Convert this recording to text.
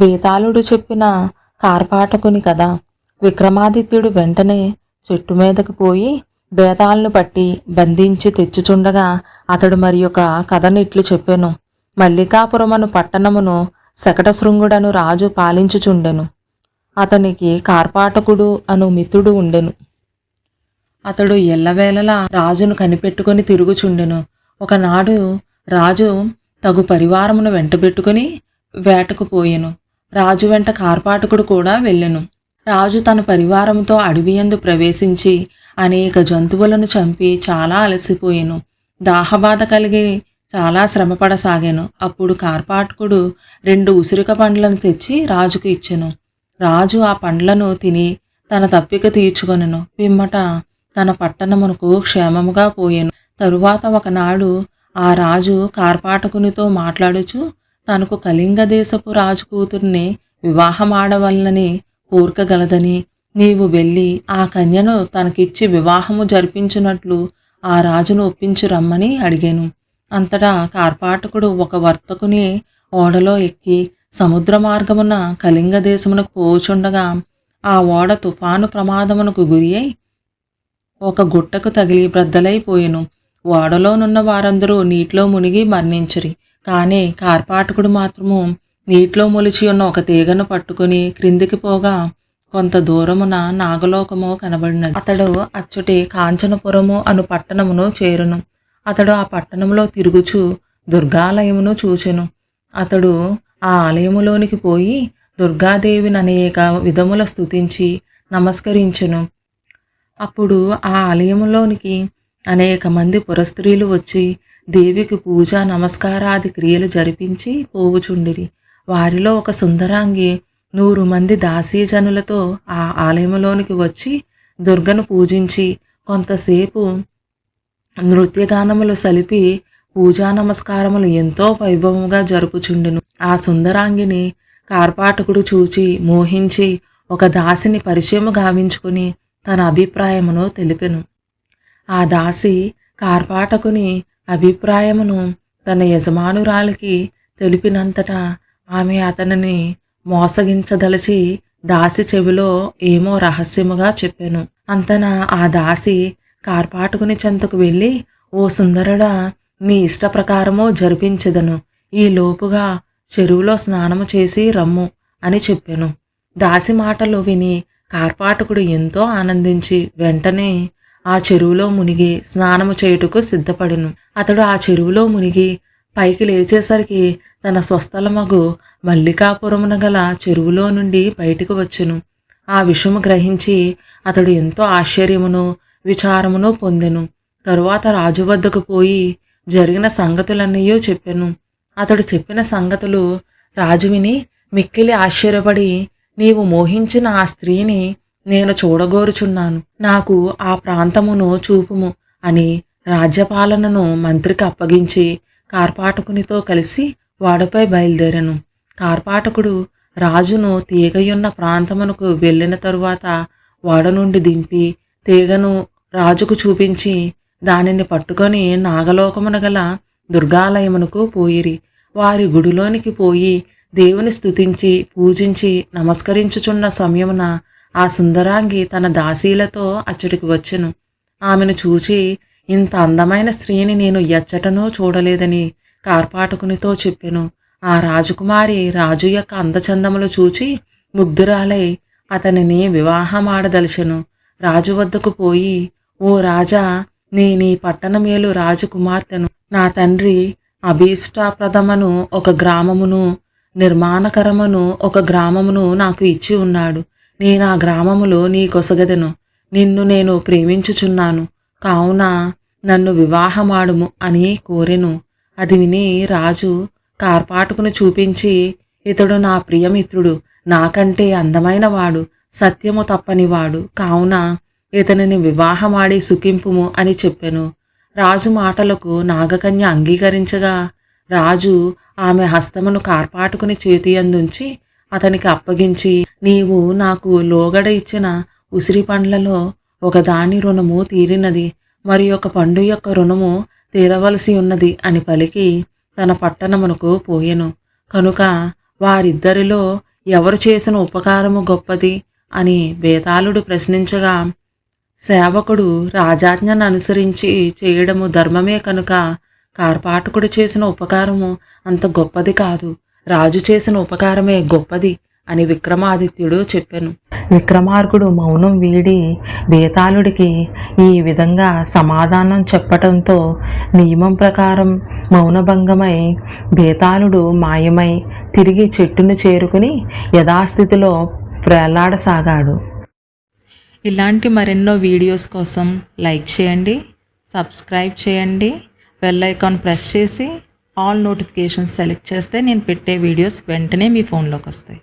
బేతాళుడు చెప్పిన కార్పాటకుని కదా. విక్రమాదిత్యుడు వెంటనే చెట్టు మీదకు పోయి బేతాలను పట్టి బంధించి తెచ్చుచుండగా అతడు మరి ఒక కథనిట్లు చెప్పెను. మల్లికాపురమను పట్టణమును శకటశృంగుడను రాజు పాలించుచుండెను. అతనికి కార్పాటకుడు అను మిత్రుడు ఉండెను. అతడు ఎల్లవేళలా రాజును కనిపెట్టుకుని తిరుగుచుండెను. ఒకనాడు రాజు తగు పరివారమును వెంటబెట్టుకుని వేటకు పోయెను. రాజు వెంట కార్పాటకుడు కూడా వెళ్ళెను. రాజు తన పరివారంతో అడవియందు ప్రవేశించి అనేక జంతువులను చంపి చాలా అలసిపోయాను. దాహబాధ కలిగి చాలా శ్రమపడసాగాను. అప్పుడు కార్పాటకుడు రెండు ఉసిరిక పండ్లను తెచ్చి రాజుకు ఇచ్చెను. రాజు ఆ పండ్లను తిని తన తప్పిక తీర్చుకొనెను. పిమ్మట తన పట్టణమునకు క్షేమముగా పోయాను. తరువాత ఒకనాడు ఆ రాజు కార్పాటకునితో మాట్లాడుచు తనకు కళింగ దేశపు రాజు కూతుర్ని వివాహమాడవలనని కోరికగలదని నీవు వెళ్ళి ఆ కన్యను తనకిచ్చి వివాహము జరిపించినట్లు ఆ రాజును ఒప్పించి రమ్మని అడిగాను. అంతటా కార్పాటకుడు ఒక వర్తకుని ఓడలో ఎక్కి సముద్ర మార్గమున కళింగ దేశమునకు పోచుండగా ఆ ఓడ తుఫాను ప్రమాదమునకు గురి అయి ఒక గుట్టకు తగిలి బ్రద్దలైపోయెను. ఓడలోనున్న వారందరూ నీటిలో మునిగి మరణించరి. కానీ కార్పాటకుడు మాత్రము నీటిలో మొలిచి ఉన్న ఒక తీగను పట్టుకుని క్రిందికి పోగా కొంత దూరమున నాగలోకము కనబడినది. అతడు అచ్చటి కాంచనపురము అను పట్టణమును చేరును. అతడు ఆ పట్టణంలో తిరుగుచు దుర్గాలయమును చూచెను. అతడు ఆ ఆలయములోనికి పోయి దుర్గాదేవిని అనేక విధముల స్థుతించి నమస్కరించెను. అప్పుడు ఆ ఆలయంలోనికి అనేక మంది పురస్త్రీలు వచ్చి దేవికి పూజ నమస్కారాది క్రియలు జరిపించి పోవుచుండిరి. వారిలో ఒక సుందరాంగి నూరు మంది దాసీజనులతో ఆ ఆలయంలోనికి వచ్చి దుర్గను పూజించి కొంతసేపు నృత్యగానములు సలిపి పూజా నమస్కారములు ఎంతో వైభవముగా జరుపుచుండెను. ఆ సుందరాంగిని కార్పాటకుడు చూచి మోహించి ఒక దాసిని పరిచయము గావించుకుని తన అభిప్రాయమును తెలిపెను. ఆ దాసి కార్పాటకుని అభిప్రాయమును తన యజమానురాలికి తెలిపినంతటా ఆమె అతనిని మోసగించదలచి దాసి చెవిలో ఏమో రహస్యముగా చెప్పాను. అంతన ఆ దాసి కార్పాటుకుని చెంతకు వెళ్ళి ఓ సుందరుడా నీ ఇష్ట ప్రకారము జరిపించదను. ఈ లోపుగా చెరువులో స్నానము చేసి రమ్ము అని చెప్పాను. దాసి మాటలు విని కార్పాటకుడు ఎంతో ఆనందించి వెంటనే ఆ చెరువులో మునిగి స్నానము చేయుటకు సిద్ధపడెను. అతడు ఆ చెరువులో మునిగి పైకి లేచేసరికి తన స్వస్థలమగు మల్లికాపురమున గల చెరువులో నుండి బయటికి వచ్చెను. ఆ విషము గ్రహించి అతడు ఎంతో ఆశ్చర్యమును విచారమును పొందెను. తరువాత రాజు వద్దకు పోయి జరిగిన సంగతులన్నయో చెప్పెను. అతడు చెప్పిన సంగతులు రాజు విని మిక్కిలి ఆశ్చర్యపడి నీవు మోహించిన ఆ స్త్రీని నేను చూడగోరుచున్నాను. నాకు ఆ ప్రాంతమును చూపుము అని రాజ్యపాలనను మంత్రికి అప్పగించి కార్పాటకునితో కలిసి వాడపై బయలుదేరాను. కార్పాటకుడు రాజును తీగయున్న ప్రాంతమునకు వెళ్ళిన తరువాత వాడ నుండి దింపి తీగను రాజుకు చూపించి దానిని పట్టుకొని నాగలోకమున గల దుర్గాలయమునకు పోయిరి. వారి గుడిలోనికి పోయి దేవుని స్తుతించి పూజించి నమస్కరించుచున్న సమయమున ఆ సుందరాంగి తన దాసీలతో అచ్చటికి వచ్చెను. ఆమెను చూచి ఇంత అందమైన స్త్రీని నేను ఎచ్చటనూ చూడలేదని కార్పాటకునితో చెప్పెను. ఆ రాజకుమారి రాజు యొక్క అందచందములు చూచి ముగ్ధురాలై అతనిని వివాహమాడదలిచెను. రాజు వద్దకు పోయి ఓ రాజా నీ నీ పట్టణమేలు రాజకుమార్తెను. నా తండ్రి అభీష్టాప్రదమను ఒక గ్రామమును నిర్మాణకరమును ఒక గ్రామమును నాకు ఇచ్చి ఉన్నాడు. నేను ఆ గ్రామములో నీకొసగదెను నిన్ను నేను ప్రేమించుచున్నాను. కావున నన్ను వివాహమాడుము అని కోరెను. అది విని రాజు కార్పాటుకును చూపించి ఇతడు నా ప్రియమిత్రుడు నాకంటే అందమైన వాడు సత్యము తప్పనివాడు కావున ఇతనిని వివాహమాడి సుఖింపుము అని చెప్పెను. రాజు మాటలకు నాగకన్య అంగీకరించగా రాజు ఆమె హస్తమును కార్పాటుకుని చేతి అందుంచి అతనికి అప్పగించి నీవు నాకు లోగడ ఇచ్చిన ఉసిరి పండ్లలో ఒకదాని రుణము తీరినది మరి ఒక పండు యొక్క రుణము తీరవలసి ఉన్నది అని పలికి తన పట్టణమునకు పోయెను. కనుక వారిద్దరిలో ఎవరు చేసిన ఉపకారము గొప్పది అని బేతాళుడు ప్రశ్నించగా సేవకుడు రాజాజ్ఞను అనుసరించి చేయడము ధర్మమే కనుక కార్పాటకుడు చేసిన ఉపకారము అంత గొప్పది కాదు. రాజు చేసిన ఉపకారమే గొప్పది అని విక్రమాదిత్యుడు చెప్పాను. విక్రమార్కుడు మౌనం వీడి బేతాళుడికి ఈ విధంగా సమాధానం చెప్పటంతో నియమం ప్రకారం మౌనభంగమై బేతాళుడు మాయమై తిరిగి చెట్టును చేరుకుని యథాస్థితిలో వేలాడసాగాడు ఇలాంటి మరెన్నో వీడియోస్ కోసం లైక్ చేయండి సబ్స్క్రైబ్ చేయండి బెల్ ఐకాన్ ప్రెస్ చేసి ఆల్ నోటిఫికేషన్స్ సెలెక్ట్ చేస్తే నేను పెట్టే వీడియోస్ వెంటనే మీ ఫోన్లోకి వస్తాయి.